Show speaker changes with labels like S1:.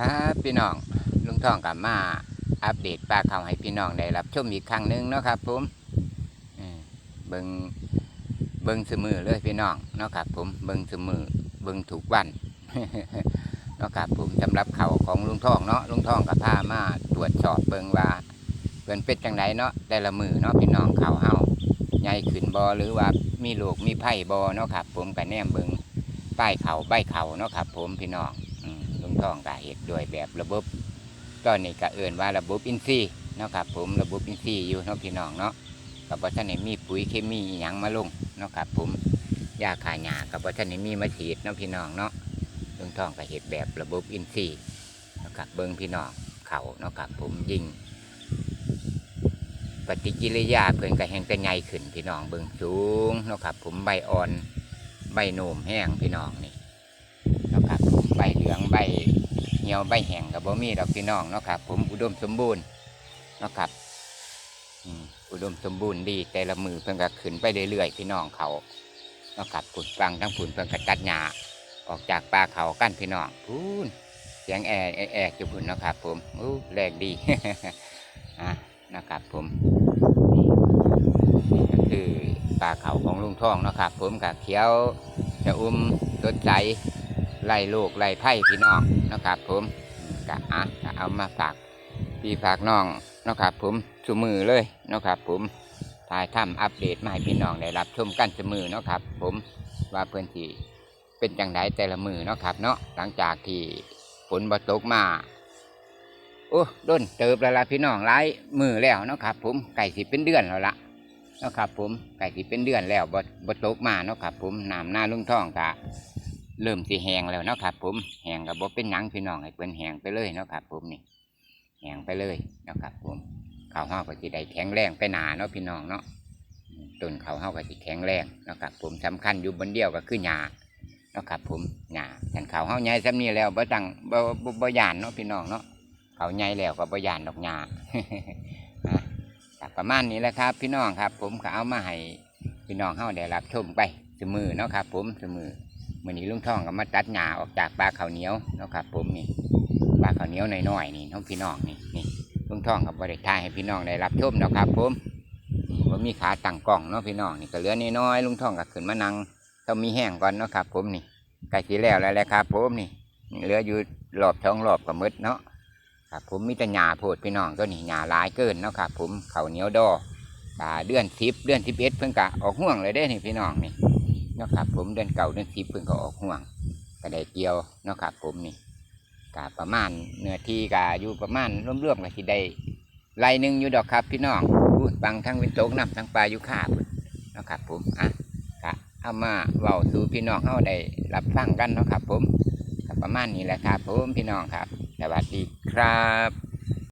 S1: ครับพี่น้องลุงทองกับมาอัปเดตปลาเขาให้พี่น้องได้รับชมอีกครั้งหนึ่งเนาะครับผมเบิงเบิงสมือเลยพี่น้องเนาะครับผมเบิงสมือเบิงถูกวันเนาะครับผมสำหรับเขาของลุงทองเนาะลุงทองกับพามาตรวจสอบเบิงว่าเป็นเป็ดจังไดเนาะแต่ละมือเนาะพี่น้องเขาเฮาใหญ่ขึ้นบอหรือว่ามีลูกมีไผ่บอเนาะครับผมกับแนมเบิงป้ายเขาใบเขาเนาะครับผมพี่น้อง ลุงทองก็เห็ดด้วยแบบระบบตอนนี้ก็เอื่นว่าระบบอินทรีย์เนาะครับผมระบบอินทรีย์อยู่เนาะพี่น้องเนาะกับว่าท่านไหนมีปุ๋ยเคมีหย่งมาลงเนาะครับผมยาขายหญ้ากับว่าท่านไหนมีมาฉีดเนาะพี่น้องเนาะลุงทองก็เห็ดแบบระบบอินทรีย์เนาะครับเบิ้งพี่น้องเขาเนาะครับผมยิงปฏิกิริยาเพิ่อนก็แห้งแต่ใหญ่ขึ้นพี่น้องเบิ้งสูงเนาะครับผมใบอ่อนใบโหนมแห้งพี่น้องนี่ ครับใบเหลืองใบเหี่ยวใบแห้งกับบ่มีดอกพี่น้องเนาะครับ ผมอุดมสมบูรณ์เนาะครับอุดมสมบูรณ์ดีแต่ละมือเพิ่นก็ขึ้นไปเรื่อยๆพี่น้องเขาเนาะครับผุนฟังทั้งผุนเพิ่นก็ตัดหญ้าออกจากป่าเขากั้นพี่น้องพูนเสียงแอร์แอร์อยู่พุ่นเนาะครับ ผมอู้แรงดีอะนะครับผมนี่คือป่าเขาของลุงท่องเนาะครับ ผมกับเขียวจะอุ้มสดใส ไล่ลูกไล่ไผ่พี่น้องนะครับผมกะอะกะเอามาฝากพี่ฝากน้องนะครับผมสมือเลยนะครับผมถ่ายทำอัปเดตมาให้พี่น้องได้รับชมกันสมือนะครับผมว่าเพื่อนที่เป็นจังไดแต่ละมือเนาะครับ เนาะหลังจากที่ฝนบ่ตกมาโอ้ด้นเติบแล้วล่ะพี่น้องหลายมือแล้วเนาะครับ ผมไก่สิเป็นเดือนแล้วละเนาะครับ ผมไก่สิเป็นเดือนแล้วบ่บ่ตกมาเนาะครับ ผมน้ำหน้าลุงท่องกะ เริ่มสิแหงแล้วเนาะครับผมแหงกับบ่เป็นหยังพี่น้องให้เพิ่นแหงไปเลยเนาะครับผมนี่แหงไปเลยเนาะครับผมข้าวเฮาก็สิได้แข็งแรงไปหนาเนาะพี่น้องเนาะต้นข้าวเฮาก็สิแข็งแรงเนาะครับผมสำคัญอยู่บนเดียวก็คือหญ้าเนาะครับผมหญ้าฉันข้าวเฮาใหญ่ซ้ำนี้แล้วบ่ตั้งบ่บ่บ่ยานเนาะพี่น้องเนาะข้าวใหญ่แล้วก็บ่ยานดอกหญ้าประมาณนี้แหละครับ พี่น้องครับ ผมก็เอามาให้พี่น้องเฮาได้รับชมไปสมือเนาะครับ ผมสมือ มื่อนี้ลุงท่องก็มาตัดหญ้าออกจากปลาข้าวเหนียวนะครับผมนี่ปลาข้าวเหนียวน้อยๆนี่น้องพี่น้องนี่นี่ลุงท่องกับบริทายให้พี่น้องได้รับชมเนาะครับผมผมมีขาตั้งกล้องเนาะพี่น้องนี่ก็เหลือน้อยๆลุงท่องก็ขึ้นมานั่งต้องมีแห้งก่อนเนาะครับ ผมนี่ใกล้สีแล้วแล้วแหละครับผมนี่เหลืออยู่รอบท้องรอบกับมืดเนาะครับผมมีแต่หญ้าโพดพี่น้องตัวนี้หญ้าลายเกินเนาะครับผมข้าเหนียวดอกาเดือนสิบเดือนสิบเอ็ดเพิ่งกะออกห่วงเลยได้นี่พี่น้องนี่ นาะครับ ผมเดือนเก่าเดือนสิบเพิ่งก็ออกห่วงก็ได้เกี่ยวเนาะครับ ผมนี่กะประมาณเนื้อที่กะอยู่ประมาณร่วมๆกับที่ได้ไรหนึ่งอยู่ดอกครับ พี่น้องพูดฟังทั้งวินโตกน้ำทั้งปลาอยู่ข้าพุ่นเนาะครับ ผมอะกะเอามาเว้าสู่พี่น้องเฮาได้รับฟังกันเนาะครับ ผมก็ประมาณนี้แหละครับ ผมพี่น้องครับ สวัสดีครับ